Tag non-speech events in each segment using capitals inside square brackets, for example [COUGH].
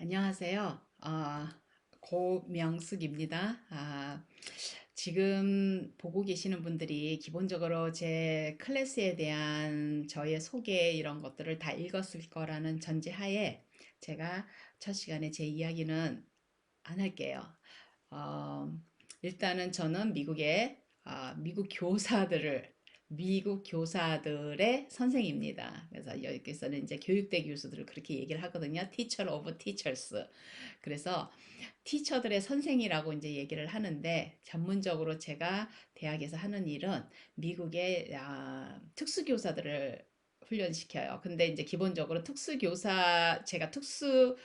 안녕하세요. 어, 고명숙입니다. 아, 지금 보고 계시는 분들이 기본적으로 제 클래스에 대한 저의 소개 이런 것들을 다 읽었을 거라는 전제하에 제가 첫 시간에 제 이야기는 안 할게요. 어, 일단은 저는 미국의 아, 미국 교사들을 미국 교사들의 선생입니다. 그래서 여기서는 이제 교육대 교수들을 그렇게 얘기를 하거든요. Teacher of Teachers. 그래서 티처들의 선생이라고 이제 얘기를 하는데 전문적으로 제가 대학에서 하는 일은 미국의 아, 특수교사들을 훈련시켜요. 근데 이제 기본적으로 특수교사 제가 특수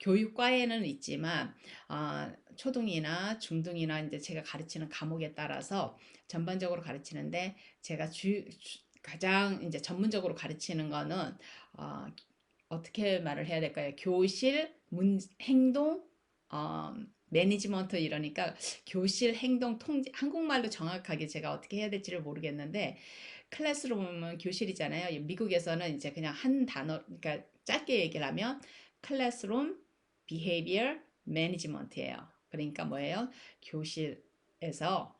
교육과에는 있지만 어, 초등이나 중등이나 이제 제가 가르치는 과목에 따라서 전반적으로 가르치는데 제가 주, 주- 가장 이제 전문적으로 가르치는 거는 어, 어떻게 말을 해야 될까요? 교실 문 행동 어, 매니지먼트 이러니까 교실 행동 통제 한국말로 정확하게 제가 어떻게 해야 될지를 모르겠는데 클래스룸은 교실이잖아요. 미국에서는 이제 그냥 한 단어 그러니까 짧게 얘기를 하면 클래스룸 behavior management예요. 그러니까 뭐예요? 교실에서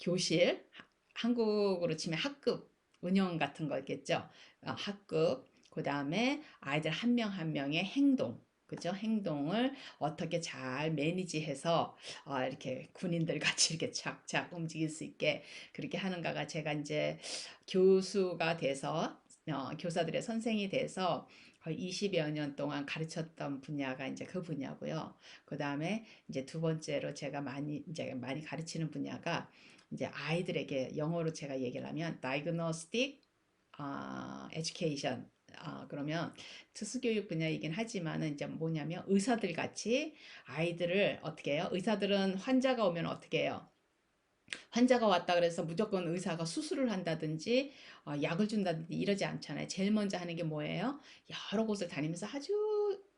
교실 한국으로 치면 학급 운영 같은 거겠죠. 어, 학급 그 다음에 아이들 한 명 한 명의 행동 그죠? 행동을 어떻게 잘 매니지해서 어, 이렇게 군인들 같이 이렇게 착착 움직일 수 있게 그렇게 하는가가 제가 이제 교수가 돼서 어, 교사들의 선생이 돼서 거의 20여 년 동안 가르쳤던 분야가 이제 그 분야고요. 그 다음에 이제 두 번째로 제가 많이 이제 많이 가르치는 분야가 이제 아이들에게 영어로 제가 얘기를 하면 diagnostic 아, education 아, 그러면 특수교육 분야이긴 하지만은 이제 뭐냐면 의사들 같이 아이들을 어떻게 해요? 의사들은 환자가 오면 어떻게 해요? 환자가 왔다 그래서 무조건 의사가 수술을 한다든지 어, 약을 준다든지 이러지 않잖아요. 제일 먼저 하는 게 뭐예요? 여러 곳을 다니면서 아주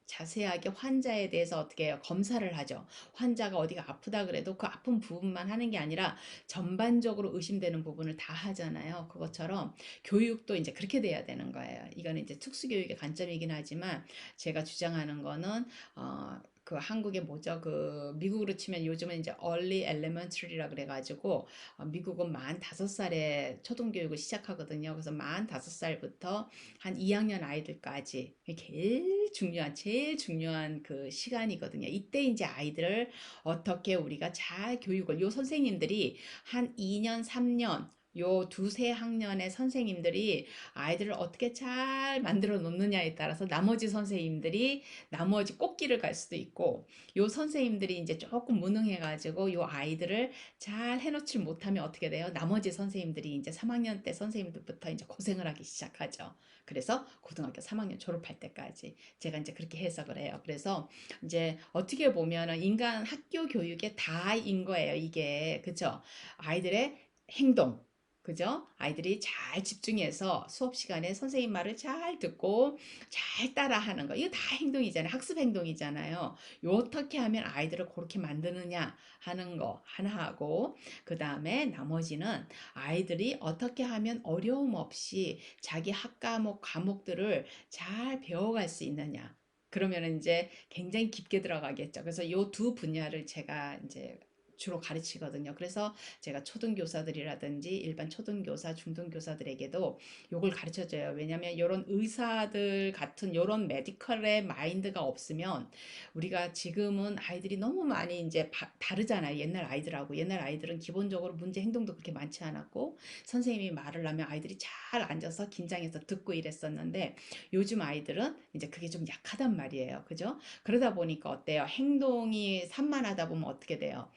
자세하게 환자에 대해서 어떻게 해요? 검사를 하죠. 환자가 어디가 아프다 그래도 그 아픈 부분만 하는 게 아니라 전반적으로 의심되는 부분을 다 하잖아요. 그것처럼 교육도 이제 그렇게 돼야 되는 거예요. 이거는 이제 특수교육의 관점이긴 하지만 제가 주장하는 거는 어, 그 한국에 뭐죠? 그 미국으로 치면 요즘은 이제 early elementary라 그래가지고 어, 미국은 만 다섯 살에 초등교육을 시작하거든요. 그래서 만 다섯 살부터 한 2학년 아이들까지 제일 중요한 제일 중요한 그 시간이거든요. 이때 이제 아이들을 어떻게 우리가 잘 교육을 요 선생님들이 한 2년 3년 요 두세 학년의 선생님들이 아이들을 어떻게 잘 만들어 놓느냐에 따라서 나머지 선생님들이 나머지 꽃길을 갈 수도 있고 요 선생님들이 이제 조금 무능해 가지고 요 아이들을 잘 해놓지 못하면 어떻게 돼요? 나머지 선생님들이 이제 3학년 때 선생님들부터 이제 고생을 하기 시작하죠. 그래서 고등학교 3학년 졸업할 때까지 제가 이제 그렇게 해석을 해요. 그래서 이제 어떻게 보면은 인간 학교 교육의 다인 거예요. 이게 그죠? 아이들의 행동 그죠? 아이들이 잘 집중해서 수업 시간에 선생님 말을 잘 듣고 잘 따라하는 거. 이거 다 행동이잖아요. 학습 행동이잖아요. 요 어떻게 하면 아이들을 그렇게 만드느냐 하는 거 하나 하고 그 다음에 나머지는 아이들이 어떻게 하면 어려움 없이 자기 학과목 과목들을 잘 배워갈 수 있느냐. 그러면 이제 굉장히 깊게 들어가겠죠. 그래서 요 두 분야를 제가 이제 주로 가르치거든요. 그래서 제가 초등교사들이라든지 일반 초등교사, 중등교사들에게도 요걸 가르쳐 줘요. 왜냐면 요런 의사들 같은 요런 메디컬의 마인드가 없으면 우리가 지금은 아이들이 너무 많이 이제 바, 다르잖아요. 옛날 아이들하고. 옛날 아이들은 기본적으로 문제 행동도 그렇게 많지 않았고 선생님이 말을 하면 아이들이 잘 앉아서 긴장해서 듣고 이랬었는데 요즘 아이들은 이제 그게 좀 약하단 말이에요. 그죠? 그러다 보니까 어때요? 행동이 산만하다 보면 어떻게 돼요?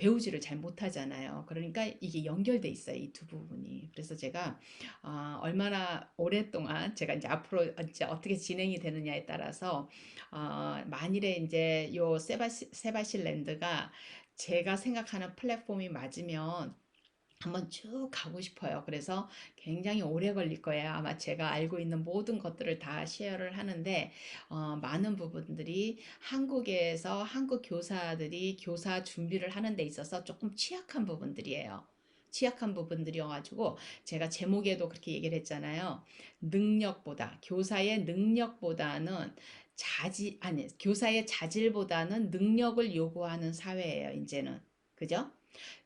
배우지를 잘 못하잖아요. 그러니까 이게 연결돼 있어요. 이 두 부분이. 그래서 제가 어, 얼마나 오랫동안 제가 이제 앞으로 이제 어떻게 진행이 되느냐에 따라서 어, 만일에 이제 요 세바시, 세바실랜드가 제가 생각하는 플랫폼이 맞으면 한번 쭉 가고 싶어요. 그래서 굉장히 오래 걸릴 거예요. 아마 제가 알고 있는 모든 것들을 다 쉐어를 하는데, 어, 많은 부분들이 한국에서 한국 교사들이 교사 준비를 하는 데 있어서 조금 취약한 부분들이에요. 취약한 부분들이어가지고 제가 제목에도 그렇게 얘기를 했잖아요. 능력보다, 교사의 능력보다는 자질 아니 교사의 자질보다는 능력을 요구하는 사회예요, 인제는. 그죠?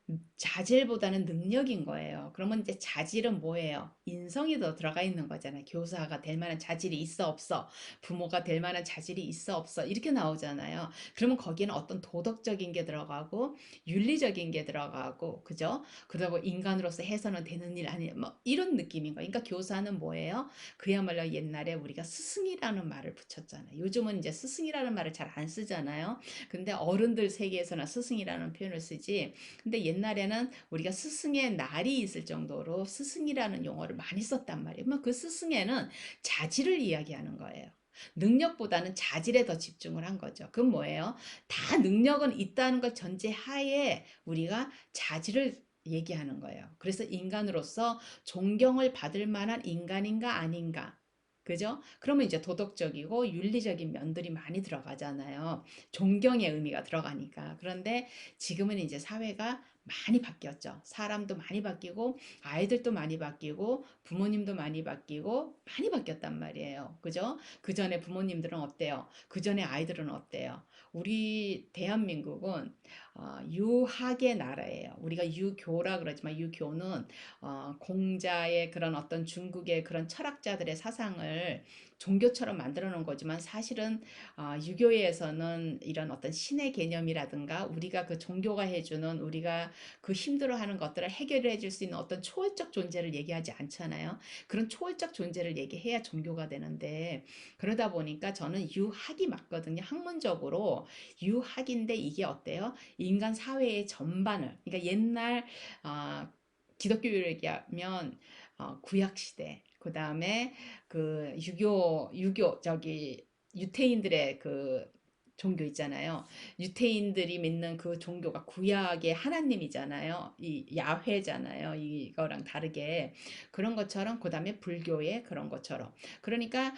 음 자질보다는 능력인 거예요. 그러면 이제 자질은 뭐예요? 인성이 더 들어가 있는 거잖아요. 교사가 될 만한 자질이 있어 없어? 부모가 될 만한 자질이 있어 없어? 이렇게 나오잖아요. 그러면 거기에는 어떤 도덕적인 게 들어가고 윤리적인 게 들어가고 그죠? 그러고 인간으로서 해서는 되는 일 아니 뭐 이런 느낌인 거예요. 그러니까 교사는 뭐예요? 그야말로 옛날에 우리가 스승이라는 말을 붙였잖아요. 요즘은 이제 스승이라는 말을 잘 안 쓰잖아요. 근데 어른들 세계에서는 스승이라는 표현을 쓰지. 근데 옛 날에는 우리가 스승의 날이 있을 정도로 스승이라는 용어를 많이 썼단 말이에요. 그 스승에는 자질을 이야기하는 거예요. 능력보다는 자질에 더 집중을 한 거죠. 그건 뭐예요? 다 능력은 있다는 걸 전제하에 우리가 자질을 얘기하는 거예요. 그래서 인간으로서 존경을 받을 만한 인간인가 아닌가. 그죠? 그러면 이제 도덕적이고 윤리적인 면들이 많이 들어가잖아요. 존경의 의미가 들어가니까. 그런데 지금은 이제 사회가 많이 바뀌었죠. 사람도 많이 바뀌고 아이들도 많이 바뀌고 부모님도 많이 바뀌고 많이 바뀌었단 말이에요. 그죠? 그 전에 부모님들은 어때요? 그 전에 아이들은 어때요? 우리 대한민국은 어, 유학의 나라예요. 우리가 유교라 그러지만 유교는 어, 공자의 그런 어떤 중국의 그런 철학자들의 사상을 종교처럼 만들어 놓은 거지만 사실은 어, 유교에서는 이런 어떤 신의 개념이라든가 우리가 그 종교가 해주는 우리가 그 힘들어하는 것들을 해결해 줄 수 있는 어떤 초월적 존재를 얘기하지 않잖아요. 그런 초월적 존재를 얘기해야 종교가 되는데 그러다 보니까 저는 유학이 맞거든요. 학문적으로 유학인데 이게 어때요? 인간 사회의 전반을 그러니까 옛날 어, 기독교를 얘기하면 어, 구약 시대 그 다음에 그 유교 유교 저기 유태인들의 그 종교 있잖아요. 유태인들이 믿는 그 종교가 구약의 하나님이잖아요. 이 야훼잖아요. 이거랑 다르게 그런 것처럼 그 다음에 불교의 그런 것처럼 그러니까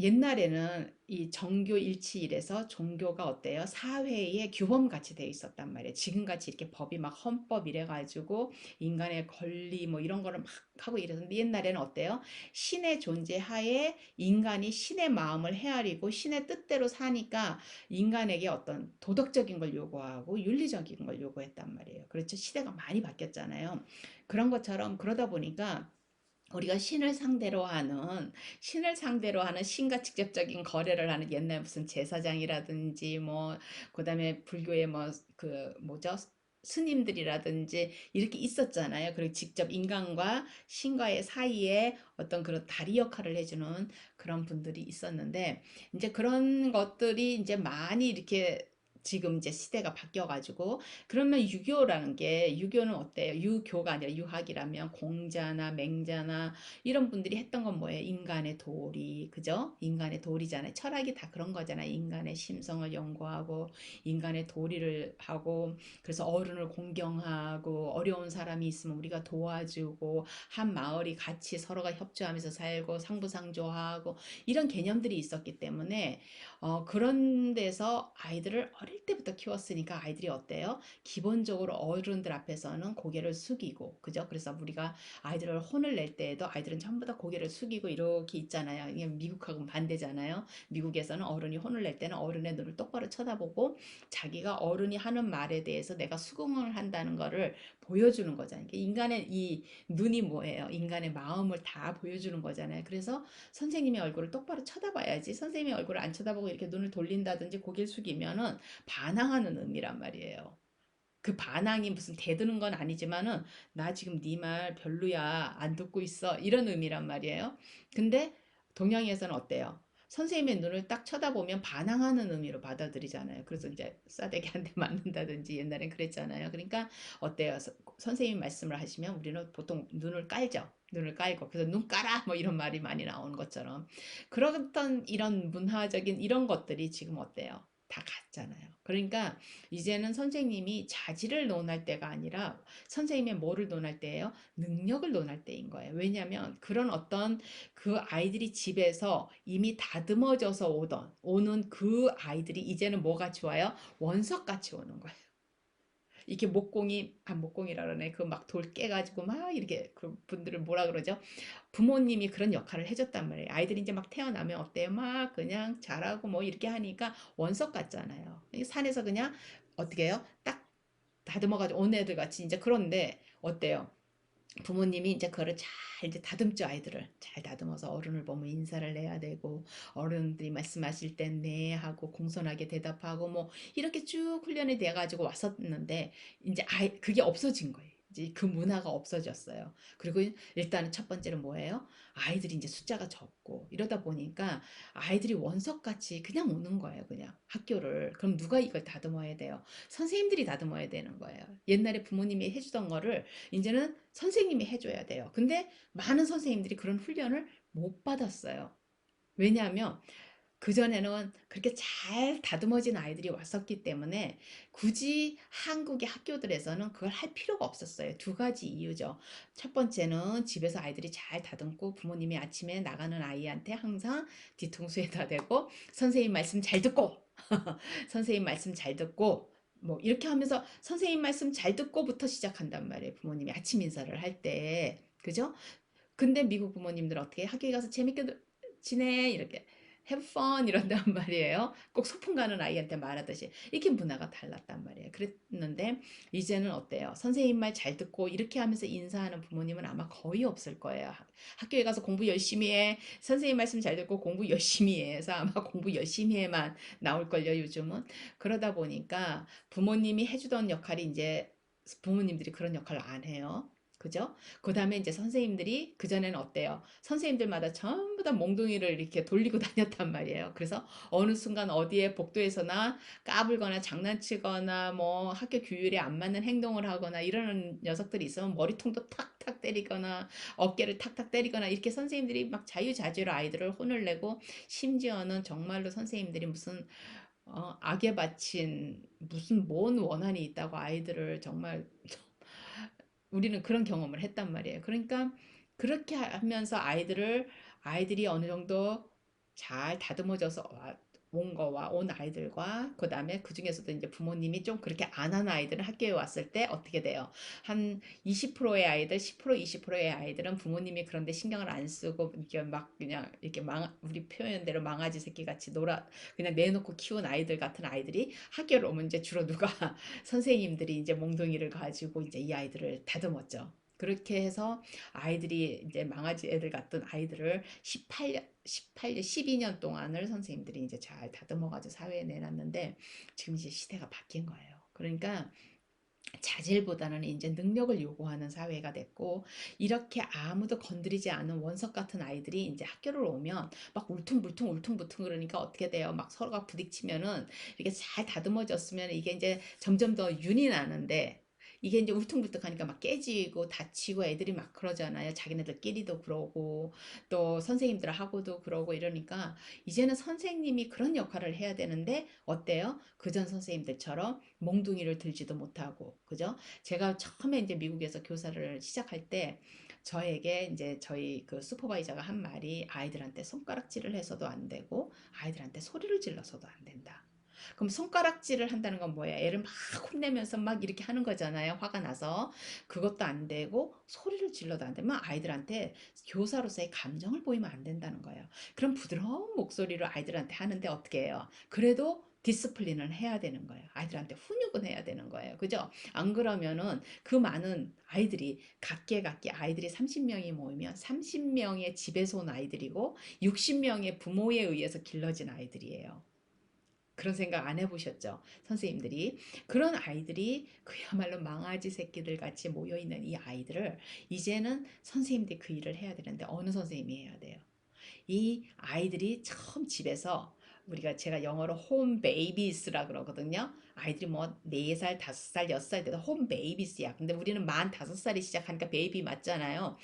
옛날에는 이 정교 일치일에서 종교가 어때요? 사회의 규범같이 돼 있었단 말이에요. 지금같이 이렇게 법이 막 헌법 이래 가지고 인간의 권리 뭐 이런 거를 막 하고 이랬는데 옛날에는 어때요? 신의 존재 하에 인간이 신의 마음을 헤아리고 신의 뜻대로 사니까 인간에게 어떤 도덕적인 걸 요구하고 윤리적인 걸 요구했단 말이에요. 그렇죠? 시대가 많이 바뀌었잖아요. 그런 것처럼 그러다 보니까 우리가 신을 상대로 하는 신을 상대로 하는 신과 직접적인 거래를 하는 옛날 무슨 제사장이라든지 뭐 그다음에 불교의 뭐 그 뭐죠? 스님들이라든지 이렇게 있었잖아요. 그리고 직접 인간과 신과의 사이에 어떤 그런 다리 역할을 해주는 그런 분들이 있었는데 이제 그런 것들이 이제 많이 이렇게 지금 이제 시대가 바뀌어 가지고 그러면 유교라는 게 유교는 어때요? 유교가 아니라 유학이라면 공자나 맹자나 이런 분들이 했던 건 뭐예요? 인간의 도리, 그죠? 인간의 도리잖아요. 철학이 다 그런 거잖아요. 인간의 심성을 연구하고 인간의 도리를 하고 그래서 어른을 공경하고 어려운 사람이 있으면 우리가 도와주고 한 마을이 같이 서로가 협조하면서 살고 상부상조하고 이런 개념들이 있었기 때문에 어, 그런 데서 아이들을 어릴 때부터 키웠으니까 아이들이 어때요? 기본적으로 어른들 앞에서는 고개를 숙이고, 그죠? 그래서 우리가 아이들을 혼을 낼 때에도 아이들은 전부 다 고개를 숙이고 이렇게 있잖아요. 이게 미국하고는 반대잖아요. 미국에서는 어른이 혼을 낼 때는 어른의 눈을 똑바로 쳐다보고 자기가 어른이 하는 말에 대해서 내가 수긍을 한다는 거를 보여주는 거잖아요. 인간의 이 눈이 뭐예요? 인간의 마음을 다 보여주는 거잖아요. 그래서 선생님의 얼굴을 똑바로 쳐다봐야지. 선생님의 얼굴을 안 쳐다보고 이렇게 눈을 돌린다든지 고개를 숙이면은 반항하는 의미란 말이에요. 그 반항이 무슨 대드는 건 아니지만은 나 지금 네 말 별로야 안 듣고 있어 이런 의미란 말이에요. 근데 동양에서는 어때요? 선생님의 눈을 딱 쳐다보면 반항하는 의미로 받아들이잖아요. 그래서 이제 싸대기 한대 맞는다든지 옛날엔 그랬잖아요. 그러니까 어때요? 서- 선생님 말씀을 하시면 우리는 보통 눈을 깔죠. 눈을 깔고 그래서 눈 깔아 뭐 이런 말이 많이 나오는 것처럼 그렇던 이런 문화적인 이런 것들이 지금 어때요? 다 같잖아요. 그러니까 이제는 선생님이 자질을 논할 때가 아니라 선생님의 뭐를 논할 때예요? 능력을 논할 때인 거예요. 왜냐하면 그런 어떤 그 아이들이 집에서 이미 다듬어져서 오던 오는 그 아이들이 이제는 뭐가 좋아요? 원석같이 오는 거예요. 이렇게 목공이 아 목공이라 그러네. 그 막 돌 깨가지고 막 이렇게 그 분들을 뭐라 그러죠? 부모님이 그런 역할을 해줬단 말이에요. 아이들이 이제 막 태어나면 어때요? 막 그냥 잘하고 뭐 이렇게 하니까 원석 같잖아요. 산에서 그냥 어떻게 해요? 딱 다듬어가지고 온 애들 같이 이제 그런데 어때요 부모님이 이제 그거를 잘 이제 다듬죠 아이들을 잘 다듬어서 어른을 보면 인사를 해야 되고 어른들이 말씀하실 땐네 하고 공손하게 대답하고 뭐 이렇게 쭉 훈련이 돼 가지고 왔었는데 이제 아이 그게 없어진 거예요. 이제 그 문화가 없어졌어요. 그리고 일단은 첫 번째는 뭐예요? 아이들이 이제 숫자가 적고 이러다 보니까 아이들이 원석같이 그냥 오는 거예요. 그냥 학교를. 그럼 누가 이걸 다듬어야 돼요? 선생님들이 다듬어야 되는 거예요. 옛날에 부모님이 해주던 거를 이제는 선생님이 해줘야 돼요. 근데 많은 선생님들이 그런 훈련을 못 받았어요. 왜냐하면 그전에는 그렇게 잘 다듬어진 아이들이 왔었기 때문에 굳이 한국의 학교들에서는 그걸 할 필요가 없었어요. 두 가지 이유죠. 첫 번째는 집에서 아이들이 잘 다듬고 부모님이 아침에 나가는 아이한테 항상 뒤통수에다 대고 선생님 말씀 잘 듣고 [LAUGHS] 선생님 말씀 잘 듣고 뭐 이렇게 하면서 선생님 말씀 잘 듣고부터 시작한단 말이에요. 부모님이 아침 인사를 할 때. 그죠? 근데 미국 부모님들 어떻게 학교에 가서 재밌게 지내 이렇게 have fun 이런단 [LAUGHS] 말이에요. 꼭 소풍 가는 아이한테 말하듯이 이렇게 문화가 달랐단 말이에요. 그랬는데 이제는 어때요? 선생님 말 잘 듣고 이렇게 하면서 인사하는 부모님은 아마 거의 없을 거예요. 학교에 가서 공부 열심히 해. 선생님 말씀 잘 듣고 공부 열심히 해서 아마 [LAUGHS] 공부 열심히 해만 나올걸요, 요즘은. 그러다 보니까 부모님이 해주던 역할이 이제 부모님들이 그런 역할을 안 해요. 그죠? 그 다음에 이제 선생님들이 그전에는 어때요? 선생님들마다 전부 다 몽둥이를 이렇게 돌리고 [LAUGHS] 다녔단 말이에요. 그래서 어느 순간 어디에 복도에서나 까불거나 장난치거나 뭐 학교 규율에 안 맞는 행동을 하거나 이러는 녀석들이 있으면 머리통도 탁탁 때리거나 어깨를 탁탁 때리거나 이렇게 선생님들이 막 자유자재로 아이들을 혼을 내고 심지어는 정말로 선생님들이 무슨 어, 악에 바친 무슨 뭔 원한이 있다고 아이들을 정말 우리는 그런 경험을 했단 말이에요. 그러니까 그렇게 하면서 아이들을 아이들이 어느 정도 잘 다듬어져서 온 거와 온 아이들과 그 다음에 그 중에서도 이제 부모님이 좀 그렇게 안 하는 아이들은 학교에 왔을 때 어떻게 돼요? 한 20%의 아이들, 10% 20%의 아이들은 부모님이 그런데 신경을 안 쓰고 이렇게 막 그냥 이렇게 망 우리 표현대로 망아지 새끼 같이 놀아 그냥 내놓고 키운 아이들 같은 아이들이 학교를 오면 이제 주로 누가 [LAUGHS] 선생님들이 이제 몽둥이를 가지고 이제 이 아이들을 다듬었죠. 그렇게 해서 아이들이 이제 망아지 애들 같은 아이들을 18년, 18년, 12년 동안을 선생님들이 이제 잘 다듬어 가지고 사회에 내놨는데 지금 이제 시대가 바뀐 거예요. 그러니까 자질보다는 이제 능력을 요구하는 사회가 됐고 이렇게 아무도 건드리지 않은 원석 같은 아이들이 이제 학교를 오면 막 울퉁불퉁 울퉁불퉁 그러니까 어떻게 돼요? 막 서로가 부딪히면은 이렇게 잘 다듬어졌으면 이게 이제 점점 더 윤이 나는데 이게 이제 울퉁불퉁하니까 막 깨지고 다치고 애들이 막 그러잖아요. 자기네들끼리도 그러고 또 선생님들하고도 그러고 이러니까 이제는 선생님이 그런 역할을 해야 되는데 어때요? 그전 선생님들처럼 몽둥이를 들지도 못하고 그죠? 제가 처음에 이제 미국에서 교사를 시작할 때 저에게 이제 저희 그 슈퍼바이저가 한 말이 아이들한테 손가락질을 해서도 안 되고 아이들한테 소리를 질러서도 안 된다. 그럼 손가락질을 한다는 건 뭐예요? 애를 막 혼내면서 막 이렇게 하는 거잖아요. 화가 나서. 그것도 안 되고 소리를 질러도 안 되면 아이들한테 교사로서의 감정을 보이면 안 된다는 거예요. 그럼 부드러운 목소리로 아이들한테 하는데 어떻게 해요? 그래도 디스플린을 해야 되는 거예요. 아이들한테 훈육은 해야 되는 거예요. 그죠? 안 그러면은 그 많은 아이들이 각계각계 아이들이 30명이 모이면 30명의 집에서 온 아이들이고 60명의 부모에 의해서 길러진 아이들이에요. 그런 생각 안 해보셨죠? 선생님들이. 그런 아이들이 그야말로 망아지 새끼들 같이 모여있는 이 아이들을 이제는 선생님들이 그 일을 해야 되는데 어느 선생님이 해야 돼요? 이 아이들이 처음 집에서 우리가 제가 영어로 홈 베이비스라 그러거든요. 아이들이 뭐 4살, 5살, 6살 돼도 홈 베이비스야. 근데 우리는 만 5살이 시작하니까 베이비 맞잖아요.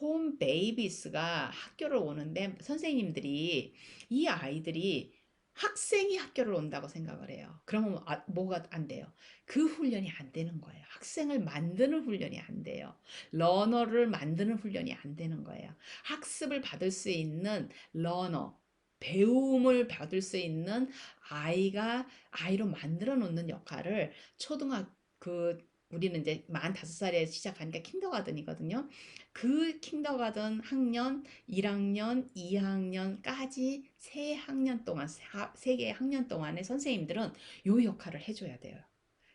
홈 베이비스가 학교를 오는데 선생님들이 이 아이들이 학생이 학교를 온다고 생각을 해요. 그러면 아, 뭐가 안 돼요? 그 훈련이 안 되는 거예요. 학생을 만드는 훈련이 안 돼요. 러너를 만드는 훈련이 안 되는 거예요. 학습을 받을 수 있는 러너, 배움을 받을 수 있는 아이가 아이로 만들어 놓는 역할을 초등학교 그 우리는 이제 만 다섯 살에 시작하니까 킨더가든이거든요. 그 킨더가든 학년 1학년, 2학년까지 세 학년 동안 세 개의 학년 동안에 선생님들은 요 역할을 해줘야 돼요.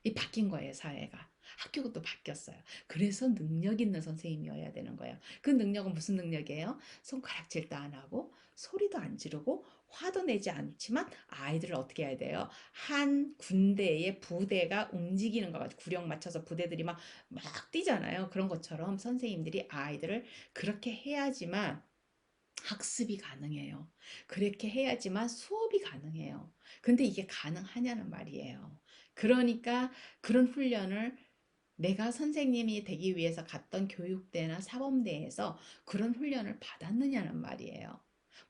이 바뀐 거예요, 사회가. 학교가 또 바뀌었어요. 그래서 능력 있는 선생님이어야 되는 거예요. 그 능력은 무슨 능력이에요? 손가락질도 안 하고 소리도 안 지르고 화도 내지 않지만 아이들을 어떻게 해야 돼요? 한 군대의 부대가 움직이는 거 가지고 구령 맞춰서 부대들이 막, 막 뛰잖아요. 그런 것처럼 선생님들이 아이들을 그렇게 해야지만 학습이 가능해요. 그렇게 해야지만 수업이 가능해요. 근데 이게 가능하냐는 말이에요. 그러니까 그런 훈련을 내가 선생님이 되기 위해서 갔던 교육대나 사범대에서 그런 훈련을 받았느냐는 말이에요.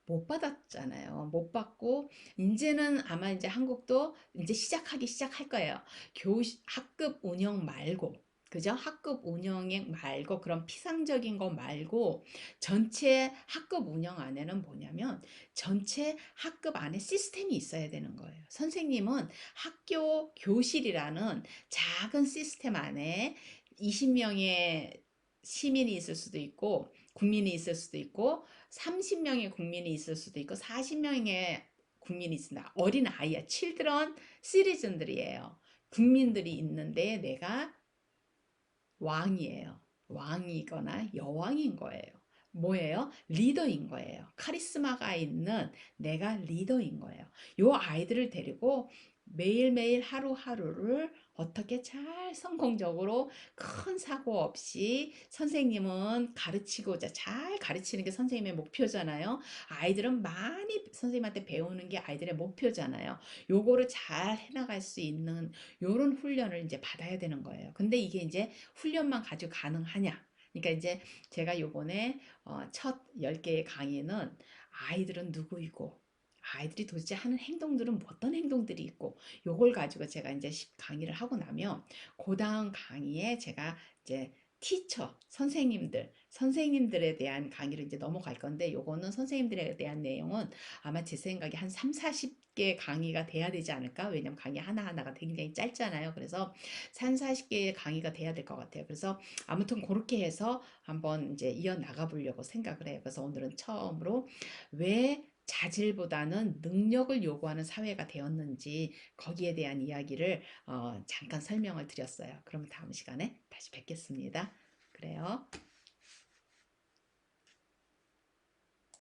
못 받았잖아요. 못 받고 이제는 아마 이제 한국도 이제 시작하기 시작할 거예요. 교 학급 운영 말고 그죠? 학급 운영에 말고 그런 피상적인 거 말고 전체 학급 운영 안에는 뭐냐면 전체 학급 안에 시스템이 있어야 되는 거예요. 선생님은 학교 교실이라는 작은 시스템 안에 20명의 시민이 있을 수도 있고 국민이 있을 수도 있고 30명의 국민이 있을 수도 있고 40명의 국민이 있습니다. 어린 아이야. 칠드런 시리즌들이에요. 국민들이 있는데 내가 왕이에요. 왕이거나 여왕인 거예요. 뭐예요? 리더인 거예요. 카리스마가 있는 내가 리더인 거예요. 요 아이들을 데리고 매일매일 하루하루를 어떻게 잘 성공적으로 큰 사고 없이 선생님은 가르치고자 잘 가르치는 게 선생님의 목표잖아요. 아이들은 많이 선생님한테 배우는 게 아이들의 목표잖아요. 요거를 잘 해나갈 수 있는 요런 훈련을 이제 받아야 되는 거예요. 근데 이게 이제 훈련만 가지고 가능하냐? 그러니까 이제 제가 요번에 어, 첫 10개의 강의는 아이들은 누구이고 아이들이 도대체 하는 행동들은 어떤 행동들이 있고 요걸 가지고 제가 이제 강의를 하고 나면 그 다음 강의에 제가 이제 티처, 선생님들, 선생님들에 대한 강의를 이제 넘어갈 건데 요거는 선생님들에 대한 내용은 아마 제 생각에 한 3, 40개 강의가 돼야 되지 않을까? 왜냐면 강의 하나하나가 굉장히 짧잖아요. 그래서 3, 40개의 강의가 돼야 될 것 같아요. 그래서 아무튼 그렇게 해서 한번 이제 이어나가 보려고 생각을 해요. 그래서 오늘은 처음으로 왜 자질보다는 능력을 요구하는 사회가 되었는지 거기에 대한 이야기를 어, 잠깐 설명을 드렸어요. 그럼 다음 시간에 다시 뵙겠습니다. 그래요.